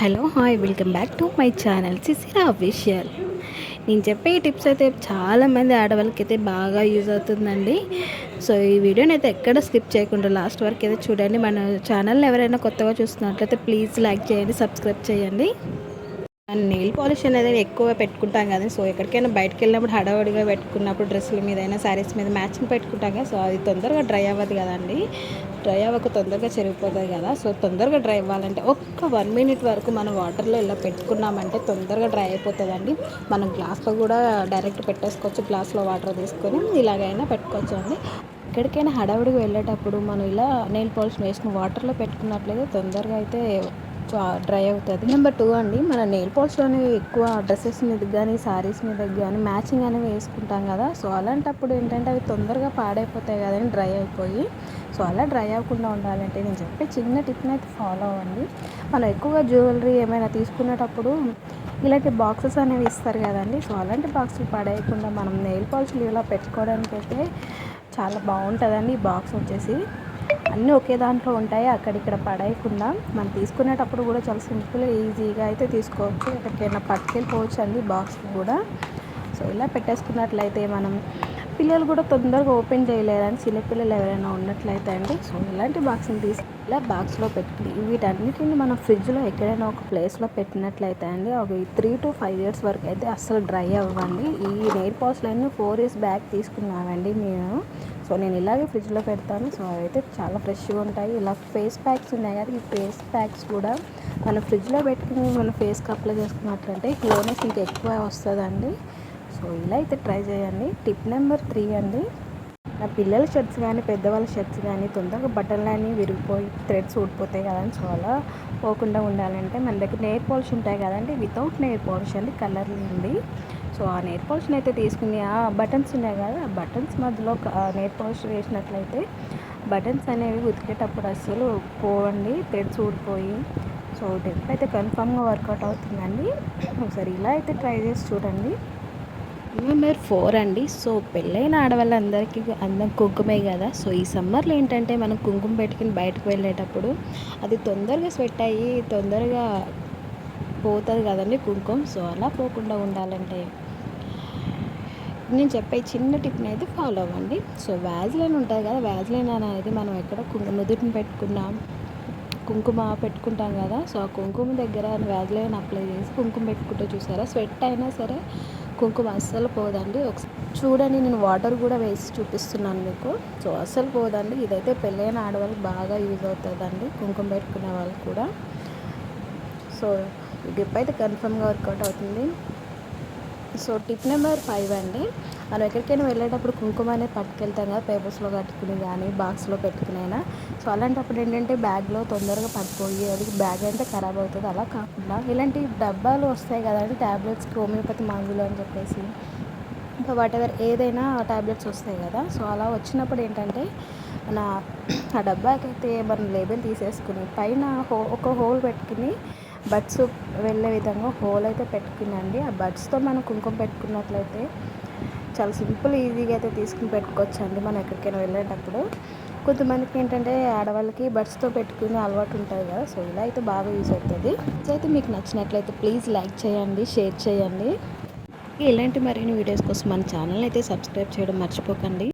Hello hi welcome back to my channel Sisira official. నేను చెప్పే ఈ టిప్స్ అయితే చాలామంది ఆడవాళ్ళకి అయితే బాగా యూజ్ అవుతుందండి. సో ఈ వీడియోని అయితే ఎక్కడ స్కిప్ చేయకుండా లాస్ట్ వరకు అయితే చూడండి. మన ఛానల్ని ఎవరైనా కొత్తగా చూస్తున్నట్లయితే ప్లీజ్ లైక్ చేయండి సబ్స్క్రైబ్ చేయండి. నెయిల్ పాలిష్ అనేది ఎక్కువ పెట్టుకుంటాం కదా సో ఎక్కడికైనా బయటకు వెళ్ళినప్పుడు హడావడిగా పెట్టుకున్నప్పుడు డ్రెస్సుల మీద అయినా శారీస్ మీద మ్యాచింగ్ పెట్టుకుంటాం కదా సో అది తొందరగా డ్రై అవ్వదు కదండి. డ్రై అవ్వక తొందరగా చెరిగిపోతుంది కదా సో తొందరగా డ్రై అవ్వాలంటే ఒక్క వన్ మినిట్ వరకు మనం వాటర్లో ఇలా పెట్టుకున్నామంటే తొందరగా డ్రై అయిపోతుందండి. మనం గ్లాస్లో కూడా డైరెక్ట్ పెట్టేసుకోవచ్చు గ్లాస్లో వాటర్ తీసుకొని ఇలాగైనా పెట్టుకోవచ్చు అండి. ఎక్కడికైనా హడావుడిగా వెళ్ళేటప్పుడు మనం ఇలా నెయిల్ పాలిష్ వేసిన వాటర్లో పెట్టుకున్నట్లయితే తొందరగా అయితే డ్రై అవుతుంది. నెంబర్ టూ అండి మన నెయిల్ పాలిష్లోనే ఎక్కువ డ్రెస్సెస్ మీద కానీ శారీస్ మీద కానీ మ్యాచింగ్ అనేవి వేసుకుంటాం కదా. సో అలాంటప్పుడు ఏంటంటే అవి తొందరగా పాడైపోతాయి కదండి డ్రై అయిపోయి. సో అలా డ్రై అవ్వకుండా ఉండాలంటే నేను చెప్పే చిన్న టిప్ని అయితే ఫాలో అవ్వండి. మనం ఎక్కువగా జ్యువెలరీ ఏమైనా తీసుకునేటప్పుడు ఇలాంటి బాక్సెస్ అనేవి ఇస్తారు కదండి. సో అలాంటి బాక్సులు పడేయకుండా మనం నెయిల్ పాలిష్లు ఇలా పెట్టుకోవడానికి అయితే చాలా బాగుంటుందండి ఈ బాక్స్ వచ్చేసి. అన్నీ ఒకే దాంట్లో ఉంటాయి. అక్కడిక్కడ పడేయకుండా మనం తీసుకునేటప్పుడు కూడా చాలా సింపుల్ ఈజీగా అయితే తీసుకోవచ్చు. ఎక్కడికైనా పట్టుకెళ్ళిపోవచ్చు అండి బాక్స్ కూడా. సో ఇలా పెట్టేసుకున్నట్లయితే మనం పిల్లలు కూడా తొందరగా ఓపెన్ చేయలేరని చిన్నపిల్లలు ఎవరైనా ఉన్నట్లయితే అండి. సో ఇలాంటి బాక్స్ని తీసి ఇలా బాక్స్లో పెట్టుకుని వీటన్నిటిని మనం ఫ్రిడ్జ్లో ఎక్కడైనా ఒక ప్లేస్లో పెట్టినట్లయితే అండి ఒక త్రీ టు ఫైవ్ ఇయర్స్ వరకు అయితే అస్సలు డ్రై అవ్వండి. ఈ నెయిల్ పాస్లన్నీ ఫోర్ ఇయర్స్ బ్యాక్ తీసుకున్నామండి మేము. సో నేను ఇలాగే ఫ్రిడ్జ్లో పెడతాను. సో అయితే చాలా ఫ్రెష్గా ఉంటాయి. ఇలా ఫేస్ ప్యాక్స్ ఉన్నాయి కదా ఈ ఫేస్ ప్యాక్స్ కూడా మనం ఫ్రిడ్జ్లో పెట్టుకుని మన ఫేస్కి అప్లై చేసుకున్నట్లంటే గ్లోనెస్ ఇంకా ఎక్కువ వస్తుందండి. సో ఇలా అయితే ట్రై చేయండి. టిప్ నెంబర్ త్రీ అండి. నా పిల్లల షర్ట్స్ కానీ పెద్దవాళ్ళ షర్ట్స్ కానీ తొందరగా బట్టలన్నీ విరిగిపోయి థ్రెడ్స్ ఊడిపోతాయి కదండి సో అలా పోకుండా ఉండాలంటే మన దగ్గర నెయిల్ పాలిష్ ఉంటాయి కదండి వితౌట్ నేర్ పాలిష్ అండి కలర్లు ఉంది సో ఆ నెయిల్ పాలిష్ని అయితే తీసుకుని ఆ బటన్స్ ఉన్నాయి కదా ఆ బటన్స్ మధ్యలో నెయిల్ పాలిష్ వేసినట్లయితే బటన్స్ అనేవి ఉతికేటప్పుడు అసలు పోవండి థ్రెడ్స్ ఊడిపోయి. సో టిప్ అయితే కన్ఫామ్గా వర్కౌట్ అవుతుందండి. ఒకసారి ఇలా అయితే ట్రై చేసి చూడండి. నెంబర్ ఫోర్ అండి. సో పెళ్ళైన ఆడవాళ్ళందరికీ అందం కుంకుమే కదా. సో ఈ సమ్మర్లో ఏంటంటే మనం కుంకుమ పెట్టుకుని బయటకు వెళ్ళేటప్పుడు అది తొందరగా స్వెట్ అయ్యి తొందరగా పోతుంది కదండి కుంకుమ సో అలా పోకుండా ఉండాలంటే నేను చెప్పే చిన్న టిప్ని అయితే ఫాలో అవ్వండి. సో వ్యాజ్లైన్ ఉంటుంది కదా వ్యాజ్లైన్ అనేది మనం ఎక్కడ కుంకుమ నుదుటిని పెట్టుకున్నాం కుంకుమ పెట్టుకుంటాం కదా సో ఆ కుంకుమ దగ్గర వ్యాజ్లైన్ అప్లై చేసి కుంకుమ పెట్టుకుంటే చూసారా? స్వెట్ అయినా సరే కుంకుమ అస్సలు పోదండి. ఒకసారి చూడండి నేను వాటర్ కూడా వేసి చూపిస్తున్నాను మీకు. సో అస్సలు పోదండి. ఇదైతే పెళ్ళైన ఆడవాళ్ళకి బాగా యూజ్ అవుతుందండి కుంకుమ పెట్టుకునే వాళ్ళకి కూడా. సో ఈ డిప్ అయితే కన్ఫర్మ్గా వర్కౌట్ అవుతుంది. సో టిప్ నెంబర్ ఫైవ్ అండి. మనం ఎక్కడికైనా వెళ్ళేటప్పుడు కుంకుమ అనేది పట్టుకెళ్తాం కదా పేపర్స్లో కట్టుకుని కానీ బాక్స్లో పెట్టుకునైనా సో అలాంటప్పుడు ఏంటంటే బ్యాగ్లో తొందరగా పడిపోయి అది బ్యాగ్ అంటే ఖరాబ్ అవుతుంది. అలా కాకుండా ఇలాంటి డబ్బాలు వస్తాయి కదండి ట్యాబ్లెట్స్కి హోమియోపతి మందులు అని చెప్పేసి. ఇంకా వాట్ ఎవర్ ఏదైనా ట్యాబ్లెట్స్ వస్తాయి కదా సో అలా వచ్చినప్పుడు ఏంటంటే నా ఆ డబ్బాకైతే మనం లేబుల్ తీసేసుకుని పైన హో ఒక హోల్ పెట్టుకుని బడ్స్ వెళ్ళే విధంగా హోల్ అయితే పెట్టుకునండి ఆ బడ్స్తో మనం కుంకుమ పెట్టుకున్నట్లయితే చాలా సింపుల్ ఈజీగా అయితే తీసుకుని పెట్టుకోవచ్చు అండి మనం ఎక్కడికైనా వెళ్ళేటప్పుడు. కొంతమందికి ఏంటంటే ఆడవాళ్ళకి బడ్స్తో పెట్టుకునే అలవాటు ఉంటుంది కదా సో ఇలా అయితే బాగా యూజ్ అవుతుంది. అయితే మీకు నచ్చినట్లయితే ప్లీజ్ లైక్ చేయండి షేర్ చేయండి. ఇలాంటి మరిన్ని వీడియోస్ కోసం మన ఛానల్ అయితే సబ్స్క్రైబ్ చేయడం మర్చిపోకండి.